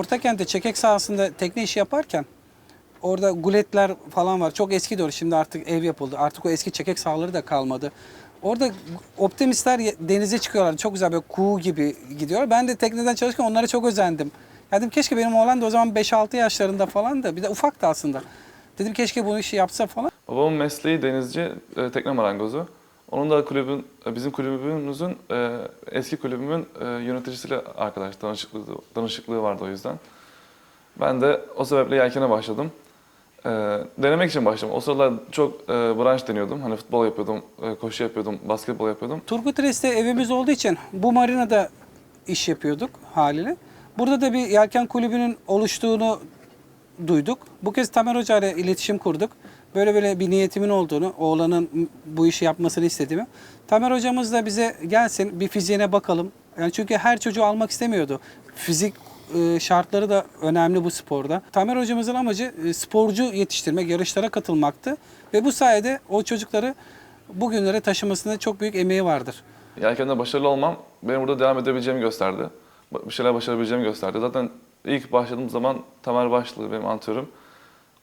Ortakent'te çekek sahasında tekne işi yaparken orada guletler falan var. Çok eski doğru. Şimdi artık ev yapıldı. Artık o eski çekek sahaları da kalmadı. Orada optimistler denize çıkıyorlar. Çok güzel böyle kuğu gibi gidiyor. Ben de tekneden çalışırken onlara çok özendim. Dedim keşke benim oğlan da o zaman 5-6 yaşlarında falan da bir de ufaktı aslında. Dedim keşke bunu işi yapsa falan. Babamın mesleği denizci, e, tekne marangozu. Onun da kulübün, bizim kulübümüzün, e, eski kulübümün e, yöneticisiyle arkadaş, danışıklığı, danışıklığı vardı o yüzden. Ben de o sebeple yelkene başladım. E, denemek için başladım. O sıralar çok branş deniyordum. Hani futbol yapıyordum, koşu yapıyordum, basketbol yapıyordum. Turgut Reis'te evimiz olduğu için bu marinada iş yapıyorduk haliyle. Burada da bir yelken kulübünün oluştuğunu duyduk. Bu kez Tamer Hoca ile iletişim kurduk. Böyle böyle bir niyetimin olduğunu, oğlanın bu işi yapmasını istediğimi. Tamer hocamız da bize gelsin bir fiziğine bakalım. Yani çünkü her çocuğu almak istemiyordu. Fizik e, şartları da önemli bu sporda. Tamer hocamızın amacı e, sporcu yetiştirmek, yarışlara katılmaktı. Ve bu sayede o çocukları bugünlere taşımasında çok büyük emeği vardır. Yelkende başarılı olmam benim burada devam edebileceğimi gösterdi. Bir şeyler başarabileceğimi gösterdi. Zaten ilk başladığım zaman Tamer Başlı benim antrenörüm.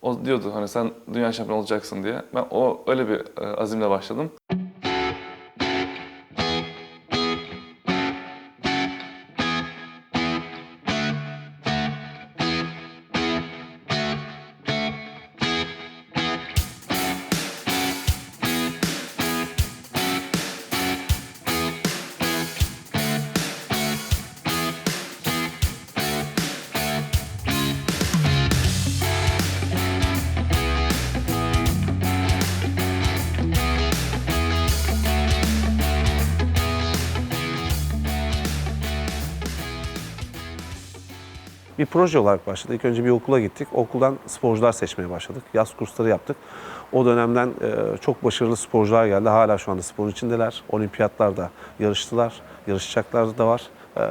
O diyordu hani sen dünya şampiyonu olacaksın diye. Ben o öyle bir e, azimle başladım. Bir proje olarak başladı. İlk önce bir okula gittik. Okuldan sporcular seçmeye başladık. Yaz kursları yaptık. O dönemden e, çok başarılı sporcular geldi. Hala şu anda sporun içindeler. Olimpiyatlarda yarıştılar. Yarışacaklar da var. E,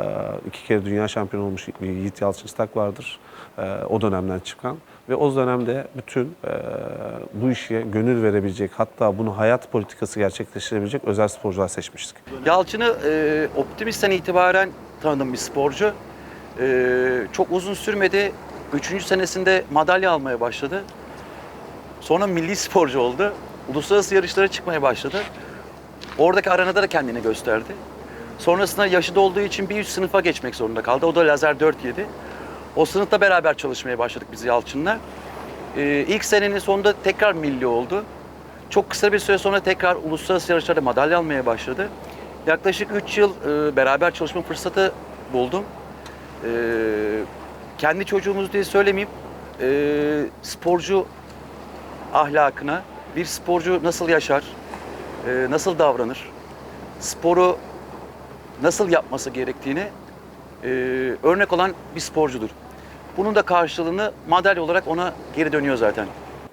iki kere dünya şampiyonu olmuş Yiğit Yalçın Stak vardır. E, o dönemden çıkan. Ve o dönemde bütün e, bu işe gönül verebilecek, hatta bunu hayat politikası gerçekleştirebilecek özel sporcular seçmiştik. Yalçın'ı e, Optimist'ten itibaren tanıdığım bir sporcu. E, çok uzun sürmedi. Üçüncü senesinde madalya almaya başladı. Sonra milli sporcu oldu. Uluslararası yarışlara çıkmaya başladı. Oradaki arenada da kendini gösterdi. Sonrasında yaşı dolduğu için bir üst sınıfa geçmek zorunda kaldı. O da lazer 4 yedi. O sınıfta beraber çalışmaya başladık biz Yalçın'la. Ee, ilk senenin sonunda tekrar milli oldu. Çok kısa bir süre sonra tekrar uluslararası yarışlarda madalya almaya başladı. Yaklaşık 3 yıl e, beraber çalışma fırsatı buldum. Ee, kendi çocuğumuz diye söylemeyeyim, e, sporcu ahlakına, bir sporcu nasıl yaşar, e, nasıl davranır, sporu nasıl yapması gerektiğini e, örnek olan bir sporcudur. Bunun da karşılığını madalya olarak ona geri dönüyor zaten.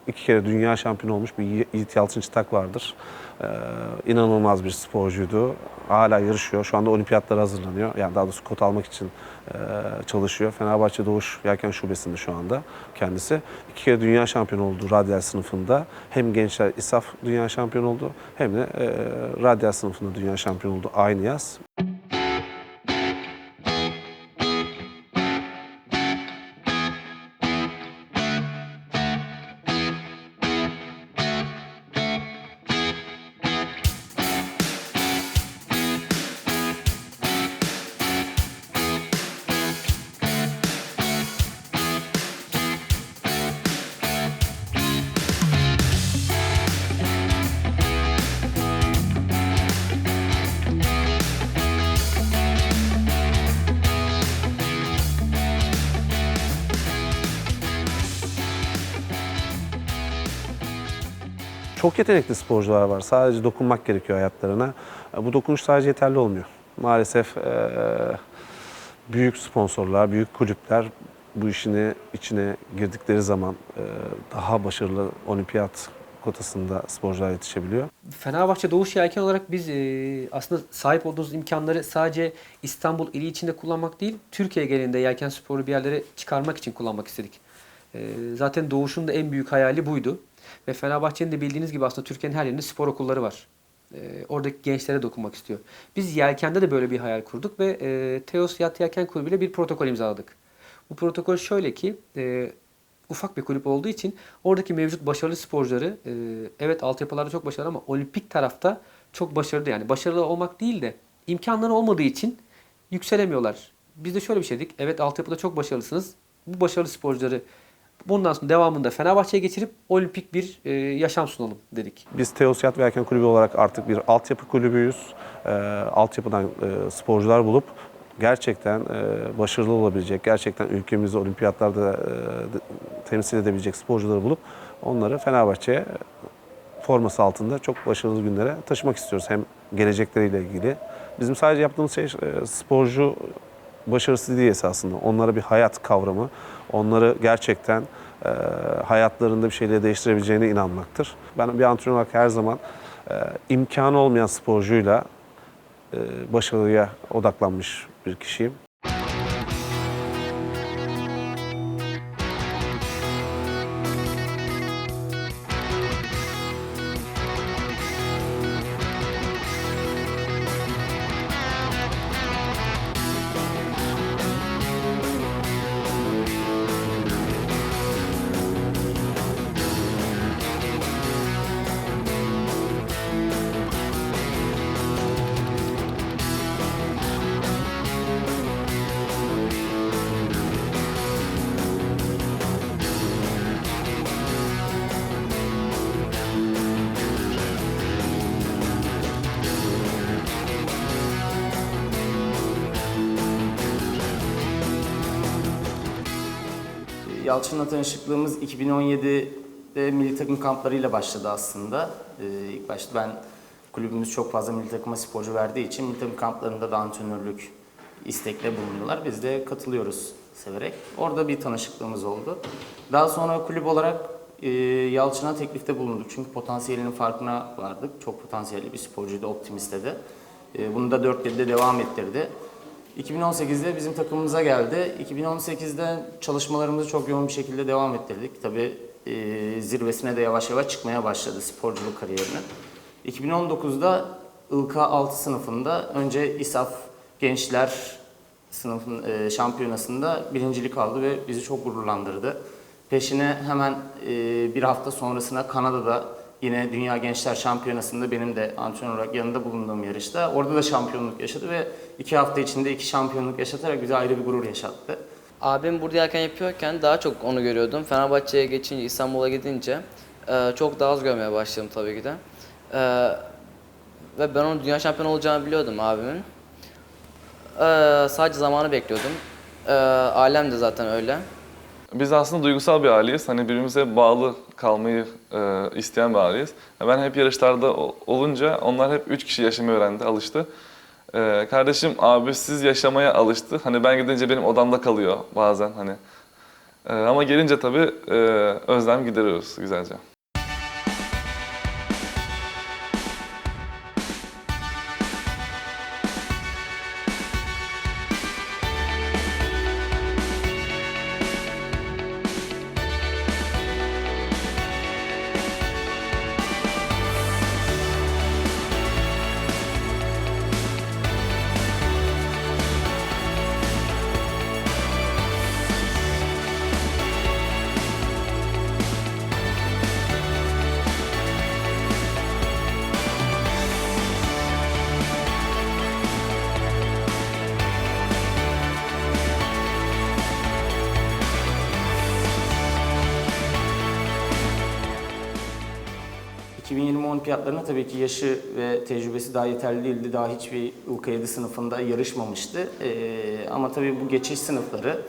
İki kere dünya şampiyonu olmuş bir Yi- Yiğit Yalçın Çıtak vardır. Ee, inanılmaz bir sporcuydu. Hala yarışıyor. Şu anda olimpiyatlara hazırlanıyor. Yani daha doğrusu kot almak için e, çalışıyor. Fenerbahçe Doğuş Yelken Şubesi'nde şu anda kendisi. İki kere dünya şampiyonu oldu radyal sınıfında. Hem gençler İSAF dünya şampiyonu oldu hem de e, radyal sınıfında dünya şampiyonu oldu aynı yaz. Çok yetenekli sporcular var. Sadece dokunmak gerekiyor hayatlarına. E, Bu dokunuş sadece yeterli olmuyor. Maalesef e, büyük sponsorlar, büyük kulüpler bu işini içine girdikleri zaman e, daha başarılı olimpiyat kotasında sporcular yetişebiliyor. Fenerbahçe Doğuş Yelken olarak biz aslında sahip olduğumuz imkanları sadece İstanbul ili içinde kullanmak değil, Türkiye genelinde yelken sporu bir yerlere çıkarmak için kullanmak istedik. Zaten Doğuş'un da en büyük hayali buydu. Ve Fenerbahçe'nin de bildiğiniz gibi aslında Türkiye'nin her yerinde spor okulları var. E, oradaki gençlere dokunmak istiyor. Biz Yelken'de de böyle bir hayal kurduk ve e, Teos Yat Yelken Kulübü ile bir protokol imzaladık. Bu protokol şöyle ki e, ufak bir kulüp olduğu için oradaki mevcut başarılı sporcuları e, evet altyapılarda çok başarılı ama olimpik tarafta çok başarılı yani başarılı olmak değil de imkanları olmadığı için yükselemiyorlar. Biz de şöyle bir şey dedik. Evet altyapıda çok başarılısınız. Bu başarılı sporcuları bundan sonra devamında Fenerbahçe'ye geçirip olimpik bir e, yaşam sunalım dedik. Biz Teos Yat ve Yelken Kulübü olarak artık bir altyapı kulübüyüz. Ee, altyapıdan e, sporcular bulup gerçekten e, başarılı olabilecek, gerçekten ülkemizi olimpiyatlarda e, temsil edebilecek sporcuları bulup onları Fenerbahçe'ye forması altında çok başarılı günlere taşımak istiyoruz. Hem gelecekleriyle ilgili. Bizim sadece yaptığımız şey e, sporcu başarısı değil esasında. Onlara bir hayat kavramı, onları gerçekten e, hayatlarında bir şeyleri değiştirebileceğine inanmaktır. Ben bir antrenör olarak her zaman e, imkanı olmayan sporcuyla e, başarıya odaklanmış bir kişiyim. Yalçın'la tanışıklığımız 2017'de milli takım kamplarıyla başladı aslında. Ee, ilk başta ben kulübümüz çok fazla milli takıma sporcu verdiği için milli takım kamplarında da antrenörlük istekle bulunuyorlar. Biz de katılıyoruz severek. Orada bir tanışıklığımız oldu. Daha sonra kulüp olarak e, Yalçın'a teklifte bulunduk. Çünkü potansiyelinin farkına vardık. Çok potansiyelli bir sporcuydu Optimist'te de. E, bunu da 4 yılda devam ettirdi. 2018'de bizim takımımıza geldi. 2018'de çalışmalarımızı çok yoğun bir şekilde devam ettirdik. Tabii e, zirvesine de yavaş yavaş çıkmaya başladı sporculuk kariyerine. 2019'da İLKA 6 sınıfında önce İSAF Gençler sınıfın e, şampiyonasında birincilik aldı ve bizi çok gururlandırdı. Peşine hemen e, bir hafta sonrasına Kanada'da yine Dünya Gençler Şampiyonası'nda benim de antrenör olarak yanında bulunduğum yarışta. Orada da şampiyonluk yaşadı ve iki hafta içinde iki şampiyonluk yaşatarak bize ayrı bir gurur yaşattı. Abim burada yelken yapıyorken daha çok onu görüyordum. Fenerbahçe'ye geçince, İstanbul'a gidince e, çok daha az görmeye başladım tabii ki de. E, ve ben onun dünya şampiyonu olacağını biliyordum abimin. E, sadece zamanı bekliyordum. Ailem de zaten öyle. Biz aslında duygusal bir aileyiz. Hani birbirimize bağlı kalmayı e, isteyen bir aileyiz. Ben hep yarışlarda olunca onlar hep üç kişi yaşamayı öğrendi, alıştı. E, kardeşim abisiz yaşamaya alıştı. Hani ben gidince benim odamda kalıyor bazen hani. E, ama gelince tabii e, özlem gideriyoruz güzelce. ...2020 olimpiyatlarına tabii ki yaşı ve tecrübesi daha yeterli değildi. Daha hiçbir ülke 7 sınıfında yarışmamıştı. Ee, ama tabii bu geçiş sınıfları...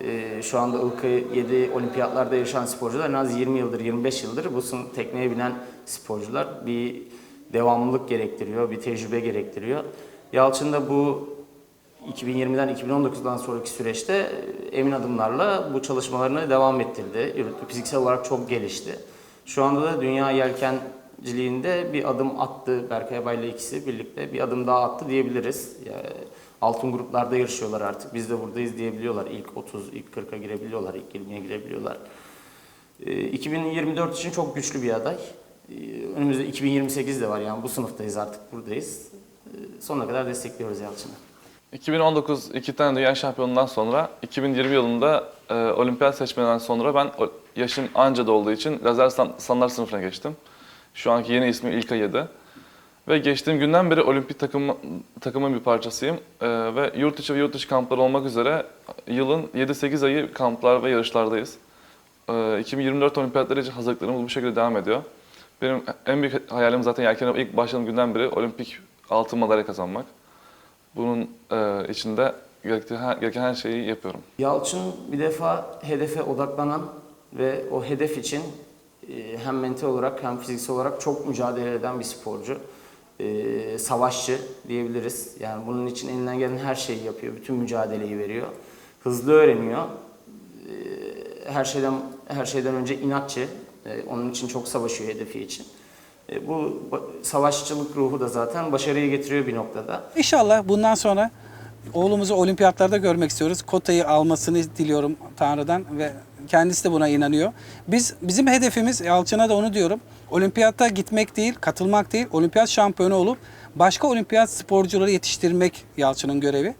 e, ...şu anda ülke 7 olimpiyatlarda yarışan sporcular en az 20 yıldır, 25 yıldır bu sınıf tekneye binen sporcular. Bir devamlılık gerektiriyor, bir tecrübe gerektiriyor. Yalçın da bu 2020'den 2019'dan sonraki süreçte e, emin adımlarla bu çalışmalarını devam ettirdi. Fiziksel olarak çok gelişti. Şu anda da dünya yelkenciliğinde bir adım attı. Berkay Abay'la ikisi birlikte bir adım daha attı diyebiliriz. Altın gruplarda yarışıyorlar artık. Biz de buradayız diyebiliyorlar. İlk 30, ilk 40'a girebiliyorlar, ilk 20'ye girebiliyorlar. Ee, 2024 için çok güçlü bir aday. Ee, Önümüzde 2028 de var yani bu sınıftayız artık buradayız. Ee, Sonuna kadar destekliyoruz Yalçın'ı. 2019 iki tane dünya şampiyonundan sonra 2020 yılında e, olimpiyat seçmeden sonra ben yaşım anca da olduğu için lazer stan- standart sınıfına geçtim. Şu anki yeni ismi İlka 7. Ve geçtiğim günden beri olimpik takım, takımın bir parçasıyım. E, ve yurt içi ve yurt dışı kamplar olmak üzere yılın 7-8 ayı kamplar ve yarışlardayız. E, 2024 olimpiyatları için hazırlıklarımız bu şekilde devam ediyor. Benim en büyük hayalim zaten yelkene ilk başladığım günden beri olimpik altın madalya kazanmak. Bunun e, içinde gerektiği her, gereken her şeyi yapıyorum. Yalçın bir defa hedefe odaklanan ve o hedef için hem mental olarak hem fiziksel olarak çok mücadele eden bir sporcu. E, savaşçı diyebiliriz. Yani bunun için elinden gelen her şeyi yapıyor. Bütün mücadeleyi veriyor. Hızlı öğreniyor. E, her şeyden her şeyden önce inatçı. E, onun için çok savaşıyor hedefi için. E, bu savaşçılık ruhu da zaten başarıyı getiriyor bir noktada. İnşallah bundan sonra oğlumuzu olimpiyatlarda görmek istiyoruz. Kotayı almasını diliyorum Tanrı'dan ve kendisi de buna inanıyor. Biz bizim hedefimiz Yalçın'a da onu diyorum. Olimpiyatta gitmek değil, katılmak değil, olimpiyat şampiyonu olup başka olimpiyat sporcuları yetiştirmek Yalçın'ın görevi.